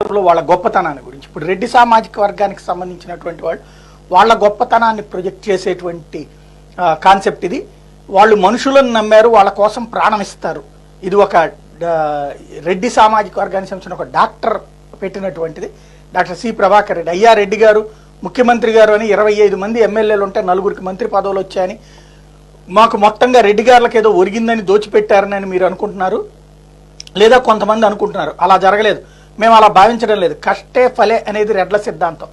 సందర్భంలో వాళ్ళ గొప్పతనాన్ని గురించి. ఇప్పుడు రెడ్డి సామాజిక వర్గానికి సంబంధించినటువంటి వాళ్ళు వాళ్ళ గొప్పతనాన్ని ప్రొజెక్ట్ చేసేటువంటి కాన్సెప్ట్ ఇది. వాళ్ళు మనుషులను నమ్మారు వాళ్ళ కోసం ప్రాణం ఇస్తారు. ఇది ఒక రెడ్డి సామాజిక వర్గానికి సంబంధించిన ఒక doctor పెట్టినటువంటిది. Doctor C Prabhakar Reddy. అయ్యా రెడ్డి గారు ముఖ్యమంత్రి గారు అని ఇరవై ఐదు మంది ఎమ్మెల్యేలు ఉంటే నలుగురికి మంత్రి పదవులు వచ్చాయని. మాకు మొత్తంగా రెడ్డి గారులకు ఏదో ఒరిగిందని దోచిపెట్టారని మీరు అనుకుంటున్నారు. లేదా కొంతమంది అనుకుంటున్నారు. అలా జరగలేదు. మేము అలా భావించడం లేదు. కష్టే ఫలే అనేది రెడ్ల సిద్ధాంతం.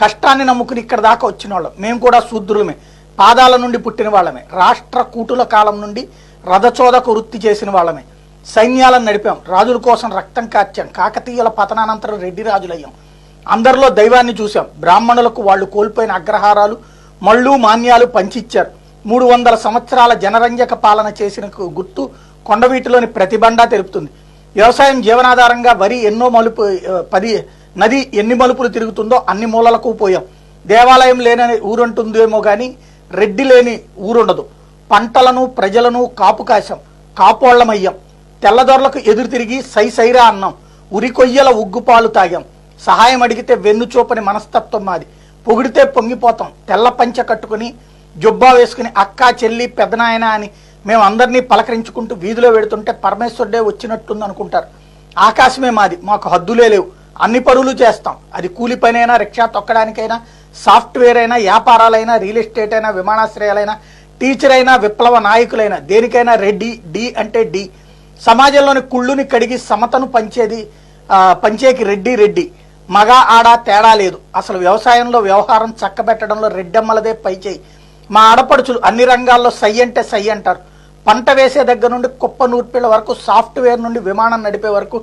కష్టాన్ని నమ్ముకుని ఇక్కడ దాకా వచ్చిన వాళ్ళం. మేము కూడా శూద్రులమే. పాదాల నుండి పుట్టిన వాళ్ళమే. రాష్ట్ర కూటుల కాలం నుండి రథచోదకు వృత్తి చేసిన వాళ్ళమే. సైన్యాలను నడిపాం. రాజుల కోసం రక్తం కాచాం. కాకతీయుల పతనానంతరం రెడ్డి రాజులయ్యాం. అందరిలో దైవాన్ని చూశాం. బ్రాహ్మణులకు వాళ్ళు కోల్పోయిన అగ్రహారాలు మళ్ళు మాన్యాలు పంచిచ్చారు. మూడు వందల సంవత్సరాల జనరంజక పాలన చేసిన గుర్తు కొండవీటిలోని ప్రతిబండా తెలుపుతుంది. వ్యవసాయం జీవనాధారంగా వరి ఎన్నో మలుపు పది నది ఎన్ని మలుపులు తిరుగుతుందో అన్ని మూలలకు పోయాం. దేవాలయం లేని ఊరుంటుందేమో కానీ రెడ్డి లేని ఊరుండదు. పంటలను ప్రజలను కాపు కాశాం. కాపోళ్ళమయ్యాం తెల్లదొరలకు ఎదురు తిరిగి సై సైరా అన్నాం. ఉరికొయ్యల ఉగ్గుపాలు తాగాం. సహాయం అడిగితే వెన్ను చూపని మనస్తత్వం మాది. పొగిడితే పొంగిపోతాం. తెల్ల పంచ కట్టుకుని జుబ్బా వేసుకుని అక్క చెల్లి పెదనాయన అని మేము అందరినీ పలకరించుకుంటూ వీధిలో వెడుతుంటే పరమేశ్వరుడే వచ్చినట్టుంది అనుకుంటారు. ఆకాశమే మాది మాకు హద్దులే లేవు. అన్ని పనులు చేస్తాం. అది కూలి పనైనా రిక్షా తొక్కడానికైనా సాఫ్ట్వేర్ అయినా వ్యాపారాలైనా రియల్ ఎస్టేట్ అయినా విమానాశ్రయాలైనా టీచర్ అయినా విప్లవ నాయకులైనా దేనికైనా రెడ్డి డి అంటే డి. సమాజంలోని కుళ్ళుని కడిగి సమతను పంచేది పంచేకి రెడ్డి రెడ్డి. మగ ఆడ తేడా లేదు. అసలు వ్యవసాయంలో వ్యవహారం చక్కబెట్టడంలో రెడ్డమ్మలదే పైచేయి. మా ఆడపడుచులు అన్ని రంగాల్లో సై అంటే సై అంటారు. పంట వేసే దగ్గర నుండి కుప్ప నూర్పిళ్ళ వరకు సాఫ్ట్వేర్ నుండి విమానం నడిపే వరకు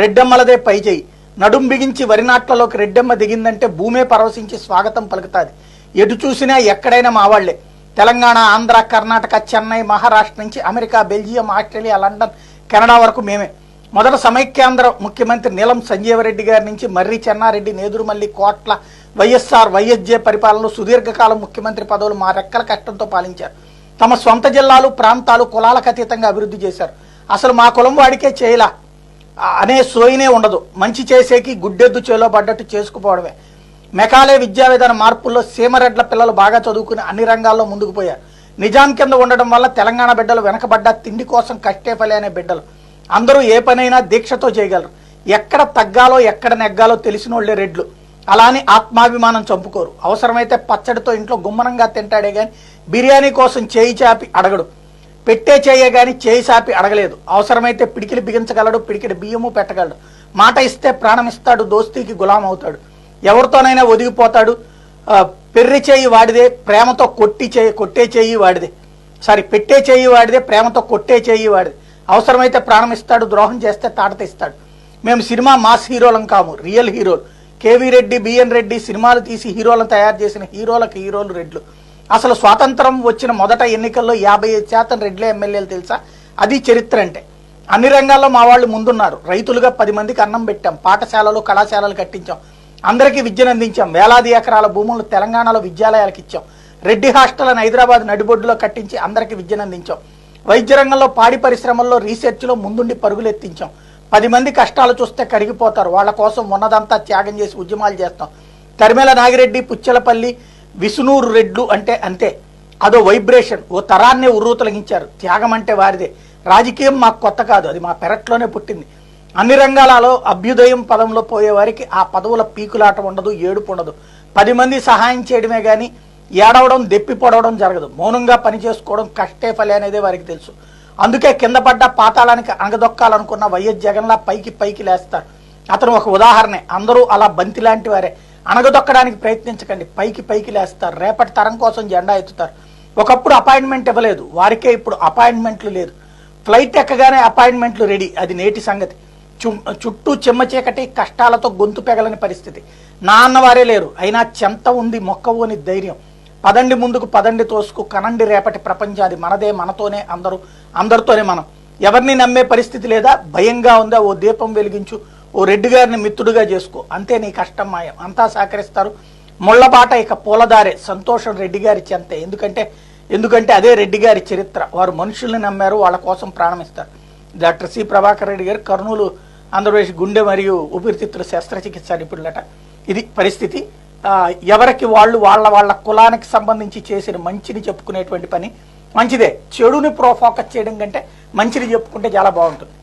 రెడ్డమ్మలదే పైచేయి నడుం బిగించి వరి నాట్లలోకి రెడ్డమ్మ దిగిందంటే భూమే పరవశించి స్వాగతం పలుకుతాది. ఎటు చూసినా ఎక్కడైనా మావాళ్ళే తెలంగాణ ఆంధ్ర కర్ణాటక చెన్నై మహారాష్ట్ర నుంచి America Belgium Australia London Canada వరకు మేమే. మొదట సమైక్యాంధ్ర ముఖ్యమంత్రి నీలం సంజీవరెడ్డి గారి నుంచి మర్రి చెన్నారెడ్డి నేదురుమల్లి కోట్ల వైఎస్ఆర్ వైఎస్జే పరిపాలనలో సుదీర్ఘకాలం ముఖ్యమంత్రి పదవులు మా రెక్కల కష్టంతో పాలించారు. తమ సొంత జిల్లాలు ప్రాంతాలు కులాలకు అతీతంగా అభివృద్ధి చేశారు. అసలు మా కులం వాడికే చేయలా. అనే సోయినే ఉండదు. మంచి చేసేకి గుడ్డెద్దు చేలో పడ్డట్టు చేసుకుపోవడమే. మెకాలే విద్యా విధాన మార్పుల్లో సీమరెడ్ల పిల్లలు బాగా చదువుకుని అన్ని రంగాల్లో ముందుకు పోయారు. నిజాం కింద ఉండడం వల్ల తెలంగాణ బిడ్డలు వెనకబడ్డ తిండి కోసం కష్టే ఫలి అనే బిడ్డలు. అందరూ ఏ పనైనా దీక్షతో చేయగలరు. ఎక్కడ తగ్గాలో ఎక్కడ నెగ్గాలో తెలిసిన వాళ్ళే రెడ్లు. అలానే ఆత్మాభిమానం చంపుకోరు. అవసరమైతే పచ్చడితో ఇంట్లో గుమ్మనంగా తింటాడే గాని బిర్యానీ కోసం చేయి చాపి అడగడు. పెట్టే చేయ గాని చేయి చాపి అడగలేదు. అవసరమైతే పిడికిలి బిగించగలడు పిడికిడి బియ్యము పెట్టగలడు. మాట ఇస్తే ప్రాణం ఇస్తాడు దోస్తీకి గులాం అవుతాడు. ఎవరితోనైనా ఒదిగిపోతాడు. పెర్రి చేయి వాడిదే ప్రేమతో కొట్టి చేయి కొట్టే చేయి వాడిదే. సారీ పెట్టే చేయి వాడిదే ప్రేమతో కొట్టే చేయి వాడిదే. అవసరమైతే ప్రాణం ఇస్తాడు ద్రోహం చేస్తే తాడత ఇస్తాడు మేము సినిమా మాస్ హీరోలం కాము రియల్ హీరోలు. కేవీ రెడ్డి బిఎన్ రెడ్డి సినిమాలు తీసి హీరోలను తయారు చేసిన హీరోలకు హీరోలు రెడ్లు. అసలు స్వాతంత్రం వచ్చిన మొదట ఎన్నికల్లో యాభై ఐదు శాతం రెడ్లే ఎమ్మెల్యేలు తెలుసా? అది చరిత్ర అంటే. అన్ని రంగాల్లో మా వాళ్ళు ముందున్నారు. రైతులుగా పది మందికి అన్నం పెట్టాం. పాఠశాలలు కళాశాలలు కట్టించాం. అందరికీ విద్యను అందించాం. వేలాది ఎకరాల భూములను తెలంగాణలో విద్యాలయాలకు ఇచ్చాం. రెడ్డి హాస్టల్ని హైదరాబాద్ నడిబొడ్డులో కట్టించి అందరికీ విద్యను అందించాం. వైద్య రంగంలో పాడి పరిశ్రమల్లో రీసెర్చ్లో ముందుండి పరుగులు ఎత్తించాం పది మంది కష్టాలు చూస్తే కరిగిపోతారు. వాళ్ళ కోసం ఉన్నదంతా త్యాగం చేసి ఉద్యమాలు చేస్తాం. తరిమేల నాగిరెడ్డి పుచ్చలపల్లి విసునూరు రెడ్లు అంటే అంతే. అదో వైబ్రేషన్. ఓ తరాన్నే ఉర్రూ తొలగించారు త్యాగం అంటే వారిదే. రాజకీయం మాకు కొత్త కాదు. అది మా పెరట్లోనే పుట్టింది. అన్ని రంగాలలో అభ్యుదయం పదంలో పోయేవారికి ఆ పదవుల పీకులాట ఉండదు ఏడుపు ఉండదు. పది మంది సహాయం చేయడమే కానీ ఏడవడం దెప్పి పొడవడం జరగదు. మౌనంగా పని చేసుకోవడం కష్టే ఫలి అనేది వారికి తెలుసు. అందుకే కింద పడ్డ పాతాళానికి అణగదొక్కాలనుకున్న వైఎస్ జగన్లా పైకి పైకి లేస్తారు అతను ఒక ఉదాహరణే. అందరూ అలా బంతి లాంటి వారే. అణగదొక్కడానికి ప్రయత్నించకండి. పైకి పైకి లేస్తారు. రేపటి తరం కోసం జెండా ఎత్తుతారు. ఒకప్పుడు అపాయింట్మెంట్ ఇవ్వలేదు. వారికే ఇప్పుడు అపాయింట్మెంట్లు లేదు. ఫ్లైట్ ఎక్కగానే అపాయింట్మెంట్లు రెడీ. అది నేటి సంగతి. చు- చుట్టూ చెమ్మ చీకటి కష్టాలతో గొంతు పెగలని పరిస్థితి. నా అన్నవారే లేరు. అయినా చెంత ఉంది మొక్కవు అని ధైర్యం. పదండి ముందుకు పదండి తోసుకు కనండి రేపటి ప్రపంచాది మనదే మనతోనే అందరూ అందరితోనే మనం. ఎవరిని నమ్మే పరిస్థితి లేదా? భయంగా ఉందా? ఓ దీపం వెలిగించు ఓ రెడ్డి గారిని మిత్రుడిగా చేసుకో. అంతే నీ కష్టం మాయం. అంతా సహకరిస్తారు. ముళ్ళబాట ఇక పూలదారే. సంతోషం రెడ్డి గారి చెంతే. ఎందుకంటే ఎందుకంటే అదే రెడ్డి గారి చరిత్ర. వారు మనుషుల్ని నమ్మారు వాళ్ళ కోసం ప్రాణం ఇస్తారు. డాక్టర్ సి ప్రభాకర్ రెడ్డి గారు కర్నూలు ఆంధ్రప్రదేశ్ గుండె మరియు ఊపిరితిత్తుల శస్త్రచికిత్స నిపుణులట. ఇది పరిస్థితి. ఎవరికి వాళ్ళు వాళ్ళ వాళ్ళ కులానికి సంబంధించి చేసిన మంచిని చెప్పుకునేటువంటి పని మంచిదే. చెడుని ప్రోఫోకస్ చేయడం కంటే మంచిని చెప్పుకుంటే చాలా బాగుంటుంది.